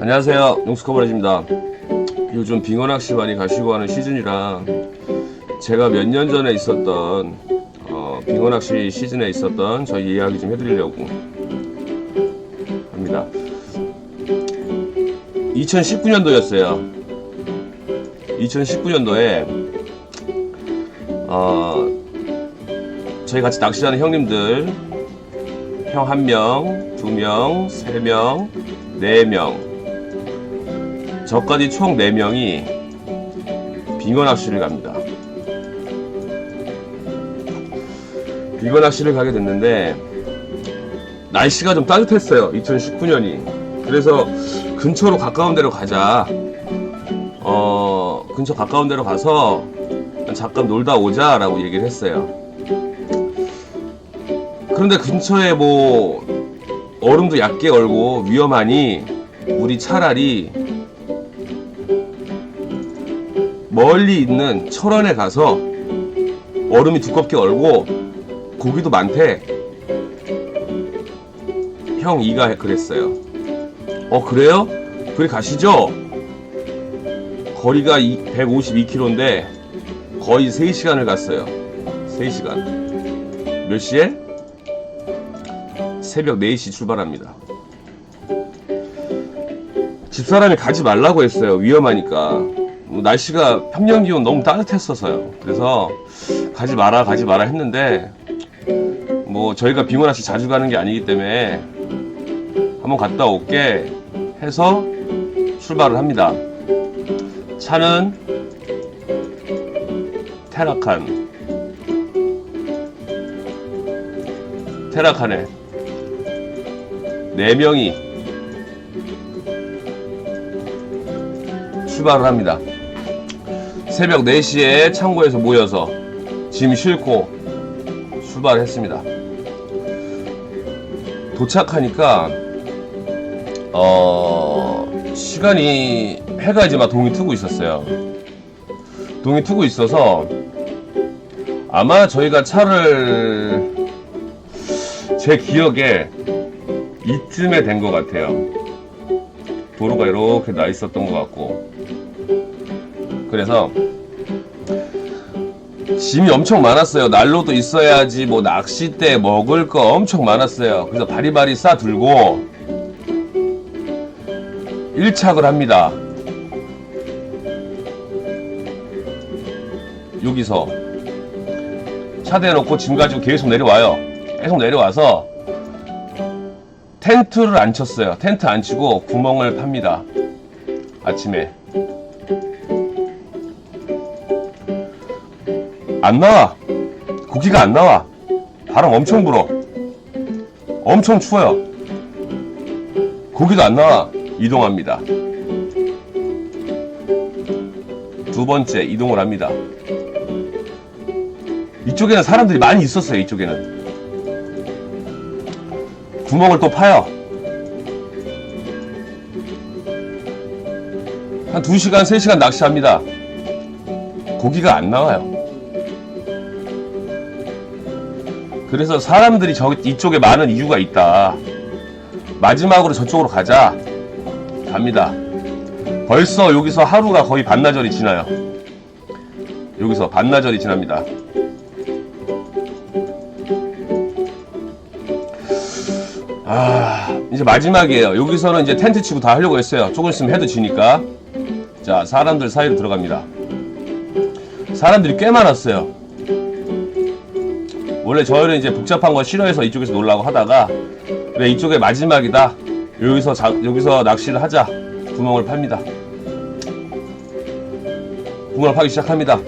안녕하세요. 농스커버레지입니다. 요즘 빙어 낚시 많이 가시고 하는 시즌이라 제가 몇 년 전에 있었던 어, 빙어 낚시 시즌에 있었던 저희 이야기 좀 해드리려고 합니다. 2019년도였어요. 2019년도에 어, 저희 같이 낚시하는 형님들 형 한 명, 두 명, 세 명, 네 명. 저까지 총 4명이 빙어 낚시를 갑니다. 빙어 낚시를 가게 됐는데 날씨가 좀 따뜻했어요. 2019년이. 그래서 근처로 가까운 데로 가자. 어, 근처 가까운 데로 가서 잠깐 놀다 오자라고 얘기를 했어요. 그런데 근처에 뭐 얼음도 얕게 얼고 위험하니 우리 차라리 멀리 있는 철원에 가서 얼음이 두껍게 얼고 고기도 많대. 형 이가 그랬어요. 어 그래요? 그래 가시죠. 거리가 152km인데 거의 3시간을 갔어요. 3시간. 몇 시에? 새벽 4시 출발합니다. 집사람이 가지 말라고 했어요. 위험하니까. 뭐 날씨가 평년 기온 너무 따뜻했어서요. 그래서 가지 마라 가지 마라 했는데 뭐 저희가 빙어낚시 자주 가는 게 아니기 때문에 한번 갔다 올게 해서 출발을 합니다. 차는 테라칸 테라칸에 네 명이 출발을 합니다. 새벽 4시에 창고에서 모여서 짐 싣고 출발을 했습니다. 도착하니까 어 시간이 해가 이제 막 동이 트고 있었어요. 동이 트고 있어서 아마 저희가 차를 제 기억에 이쯤에 된 것 같아요. 도로가 이렇게 나 있었던 것 같고 그래서 짐이 엄청 많았어요. 난로도 있어야지 뭐 낚싯대 먹을 거 엄청 많았어요. 그래서 바리바리 싸 들고 1착을 합니다. 여기서 차 대놓고 짐 가지고 계속 내려와요. 계속 내려와서 텐트를 안 쳤어요. 텐트 안 치고 구멍을 팝니다. 아침에. 안 나와. 고기가 안 나와. 바람 엄청 불어. 엄청 추워요. 고기도 안 나와. 이동합니다. 두 번째 이동을 합니다. 이쪽에는 사람들이 많이 있었어요. 이쪽에는. 구멍을 또 파요. 한 2시간, 3시간 낚시합니다. 고기가 안 나와요. 그래서 사람들이 저 이쪽에 많은 이유가 있다. 마지막으로 저쪽으로 가자. 갑니다. 벌써 여기서 하루가 거의 반나절이 지나요. 여기서 반나절이 지납니다. 아, 이제 마지막이에요. 여기서는 이제 텐트 치고 다 하려고 했어요. 조금 있으면 해도 지니까. 자, 사람들 사이로 들어갑니다. 사람들이 꽤 많았어요. 원래 저희는 이제 복잡한 거 싫어해서 이쪽에서 놀라고 하다가 그래 이쪽에 마지막이다. 여기서 자, 여기서 낚시를 하자. 구멍을 팝니다. 구멍을 파기 시작합니다.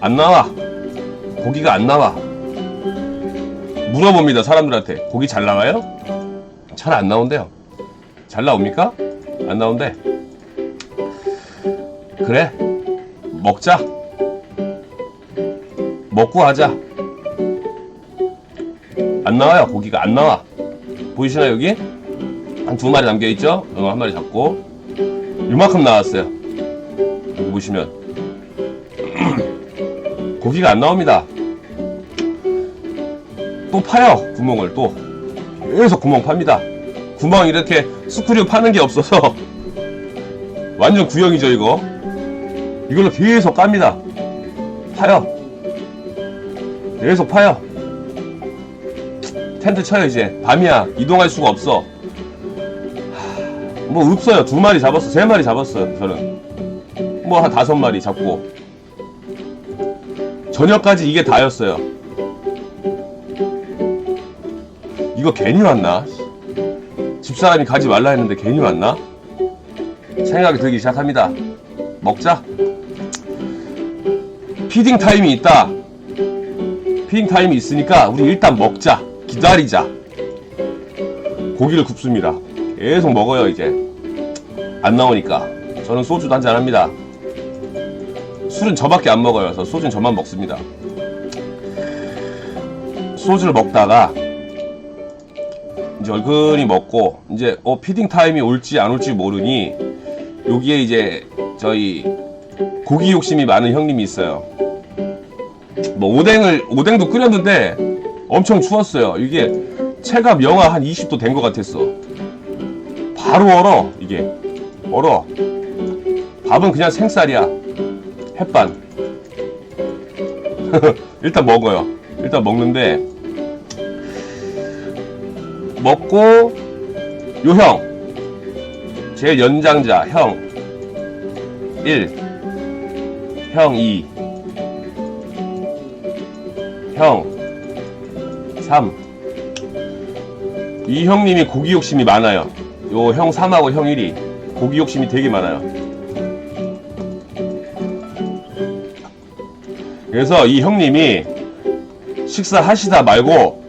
안 나와. 고기가 안 나와. 물어봅니다. 사람들한테 고기 잘 나와요? 잘 안 나온대요. 잘 나옵니까? 안 나온대. 그래. 먹자. 먹고 하자. 안 나와요. 고기가 안 나와. 보이시나요, 여기? 한 두 마리 남겨있죠? 어, 한 마리 잡고. 이만큼 나왔어요. 여기 보시면. 고기가 안 나옵니다. 또 파요. 구멍을 또. 계속 구멍 팝니다. 구멍 이렇게 스크류 파는 게 없어서 완전 구형이죠 이거 이걸로 계속 깝니다 파요 계속 파요 텐트 쳐요 이제. 밤이야. 이동할 수가 없어. 하, 뭐 없어요. 두 마리 잡았어. 세 마리 잡았어요 저는. 뭐 한 다섯 마리 잡고. 저녁까지 이게 다였어요. 이거 괜히 왔나? 집사람이 가지 말라 했는데 괜히 왔나? 생각이 들기 시작합니다. 먹자. 피딩 타임이 있다. 피딩 타임이 있으니까 우리 일단 먹자 기다리자. 고기를 굽습니다. 계속 먹어요 이제. 안 나오니까. 저는 소주도 한잔 합니다. 술은 저밖에 안 먹어요. 그래서 소주는 저만 먹습니다. 소주를 먹다가 이제 얼큰히 먹고 이제 어 피딩 타임이 올지 안 올지 모르니 여기에 이제 저희 고기 욕심이 많은 형님이 있어요. 뭐 오뎅을 오뎅도 끓였는데 엄청 추웠어요. 이게 체감 영하 한 20도 된 것 같았어. 바로 얼어 이게 얼어. 밥은 그냥 생쌀이야. 햇반. 일단 먹어요. 일단 먹는데 먹고 요 형 제일 연장자 형 1, 형 2, 형 3. 이 형님이 고기 욕심이 많아요. 요 형 3하고 형 1이 고기 욕심이 되게 많아요. 그래서 이 형님이 식사하시다 말고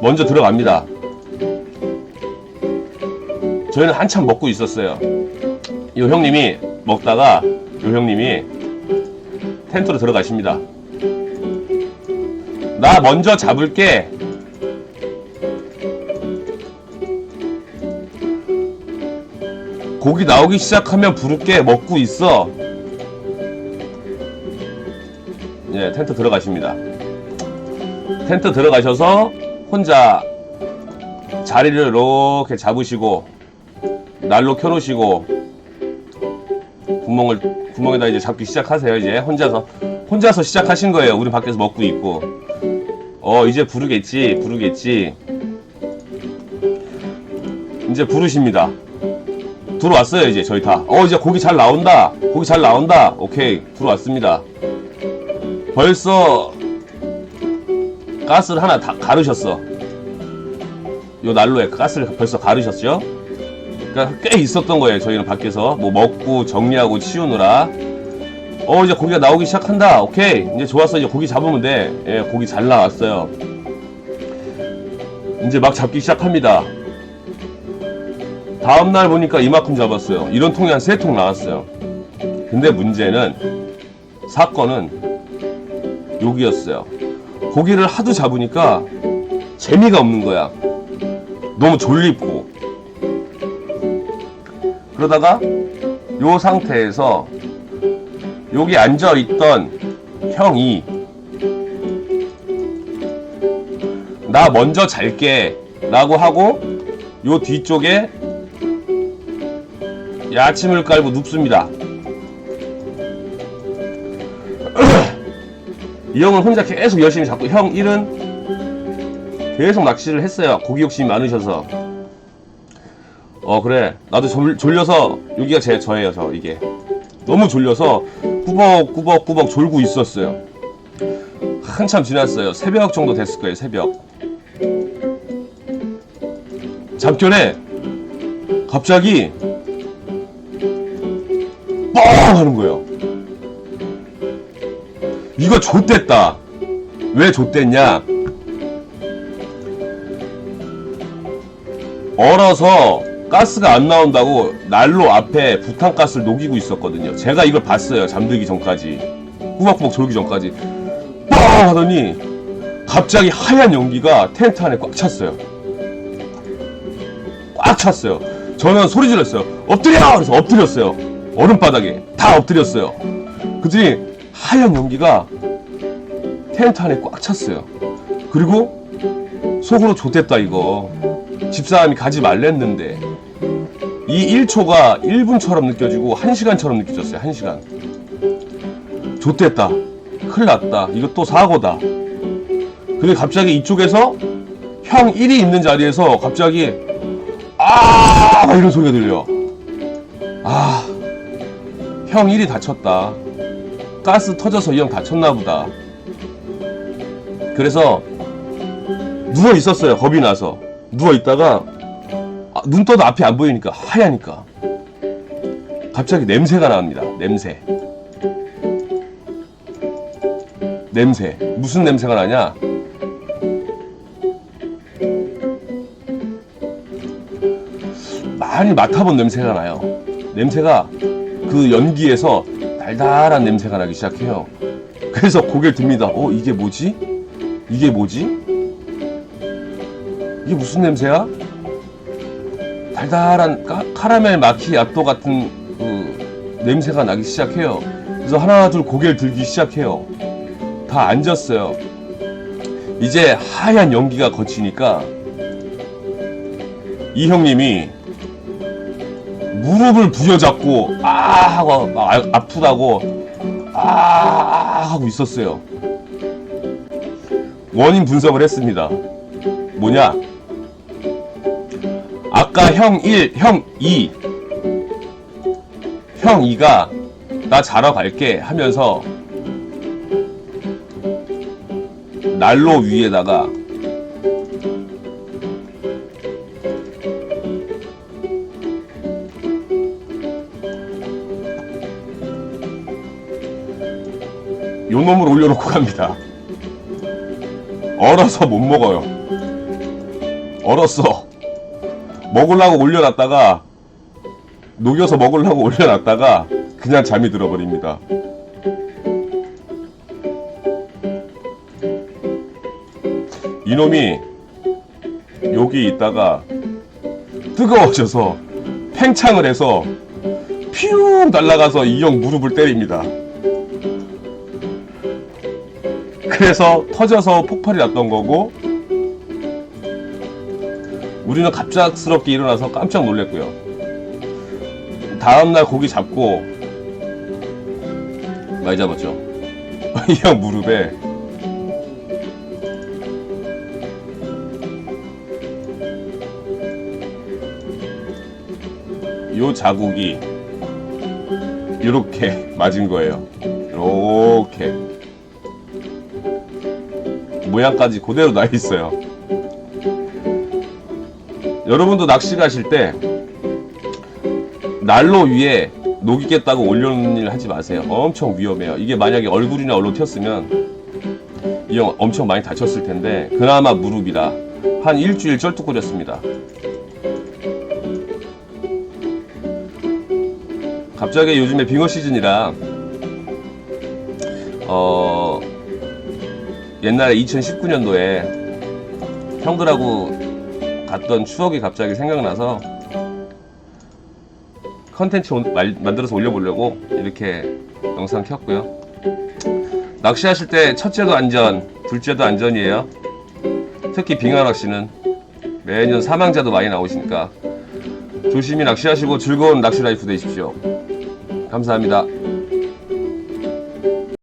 먼저 들어갑니다. 저희는 한참 먹고 있었어요. 이 형님이 먹다가 이 형님이 텐트로 들어가십니다. 나 먼저 잡을게. 고기 나오기 시작하면 부를게 먹고 있어. 예, 텐트 들어가십니다. 텐트 들어가셔서 혼자 자리를 이렇게 잡으시고 난로 켜놓으시고 구멍을 구멍에다 이제 잡기 시작하세요. 이제 혼자서 혼자서 시작하신 거예요. 우리 밖에서 먹고 있고 어 이제 부르겠지 부르겠지 이제 부르십니다. 들어왔어요 이제 저희 다. 어 이제 고기 잘 나온다. 고기 잘 나온다. 오케이 들어왔습니다. 벌써 가스를 하나 다 가르셨어. 요 난로에 가스를 벌써 가르셨죠? 그러니까 꽤 있었던 거예요. 저희는 밖에서 뭐 먹고 정리하고 치우느라. 어 이제 고기가 나오기 시작한다. 오케이 이제 좋았어. 이제 고기 잡으면 돼. 예, 고기 잘 나왔어요. 이제 막 잡기 시작합니다. 다음 날 보니까 이만큼 잡았어요. 이런 통이 한 세 통 나왔어요. 근데 문제는 사건은 여기였어요. 고기를 하도 잡으니까 재미가 없는 거야. 너무 졸립고. 그러다가 요 상태에서 여기 앉아 있던 형이 나 먼저 잘게 라고 하고 요 뒤쪽에 야침을 깔고 눕습니다. 이 형은 혼자 계속 열심히 잡고 형 1은 계속 낚시를 했어요. 고기 욕심이 많으셔서. 어 그래 나도 졸, 졸려서 여기가 제 저예요 저 이게 너무 졸려서 꾸벅꾸벅꾸벅 졸고 있었어요. 한참 지났어요. 새벽 정도 됐을 거예요. 새벽. 잠결에 갑자기 뻥 하는 거예요. 이거 좆됐다. 왜 좆됐냐? 얼어서 가스가 안 나온다고 난로 앞에 부탄가스를 녹이고 있었거든요. 제가 이걸 봤어요. 잠들기 전까지. 꾸벅꾸벅 졸기 전까지. 뻥 하더니 갑자기 하얀 연기가 텐트 안에 꽉 찼어요. 꽉 찼어요. 저는 소리 질렀어요. 엎드려! 그래서 엎드렸어요. 얼음바닥에. 다 엎드렸어요. 그랬더니 하얀 연기가 텐트 안에 꽉 찼어요. 그리고 속으로 좆됐다 이거. 집사람이 가지 말랬는데 이 1초가 1분처럼 느껴지고 1시간처럼 느껴졌어요. 1시간. 좋됐다. 큰일 났다. 이거 또 사고다. 근데 갑자기 이쪽에서 형 1이 있는 자리에서 갑자기 아 이런 소리가 들려. 아, 형 1이 다쳤다. 가스 터져서 이 형 다쳤나 보다. 그래서 누워 있었어요. 겁이 나서 누워 있다가 아, 눈 떠도 앞이 안 보이니까 하얘니까 갑자기 냄새가 나옵니다. 냄새. 냄새. 무슨 냄새가 나냐? 많이 맡아본 냄새가 나요. 냄새가 그 연기에서 달달한 냄새가 나기 시작해요. 그래서 고개를 듭니다. 어, 이게 뭐지? 이게 뭐지? 이게 무슨 냄새야? 달달한 카, 카라멜 마키아토 같은 그 냄새가 나기 시작해요. 그래서 하나 둘 고개를 들기 시작해요. 다 앉았어요. 이제 하얀 연기가 거치니까 이 형님이 무릎을 부여잡고 아 하고 막 아- 아프다고 아 하고 있었어요. 원인 분석을 했습니다. 뭐냐? 아까 형 1, 형 2, 형 2가 나 자러 갈게 하면서 난로 위에다가 요 놈을 올려놓고 갑니다. 얼어서 못 먹어요. 얼었어. 먹으려고 올려놨다가 녹여서 먹으려고 올려놨다가 그냥 잠이 들어버립니다. 이놈이 여기 있다가 뜨거워져서 팽창을 해서 피웅 날아가서 이 형 무릎을 때립니다. 그래서 터져서 폭발이 났던 거고 우리는 갑작스럽게 일어나서 깜짝 놀랐고요. 다음날 고기 잡고 많이 잡았죠. 이 형 무릎에 요 자국이 이렇게 맞은 거예요. 이렇게 모양까지 그대로 나 있어요. 여러분도 낚시 가실 때 난로 위에 녹이겠다고 올려놓는 일 하지 마세요. 엄청 위험해요. 이게 만약에 얼굴이나 얼로 튀었으면 이 형 엄청 많이 다쳤을 텐데 그나마 무릎이라 한 일주일 쩔뚝거렸습니다. 갑자기 요즘에 빙어 시즌이라 어 옛날에 2019년도에 형들하고 갔던 추억이 갑자기 생각나서 컨텐츠 만들어서 올려보려고 이렇게 영상 켰고요. 낚시하실 때 첫째도 안전, 둘째도 안전이에요. 특히 빙하 낚시는 매년 사망자도 많이 나오시니까 조심히 낚시하시고 즐거운 낚시 라이프 되십시오. 감사합니다.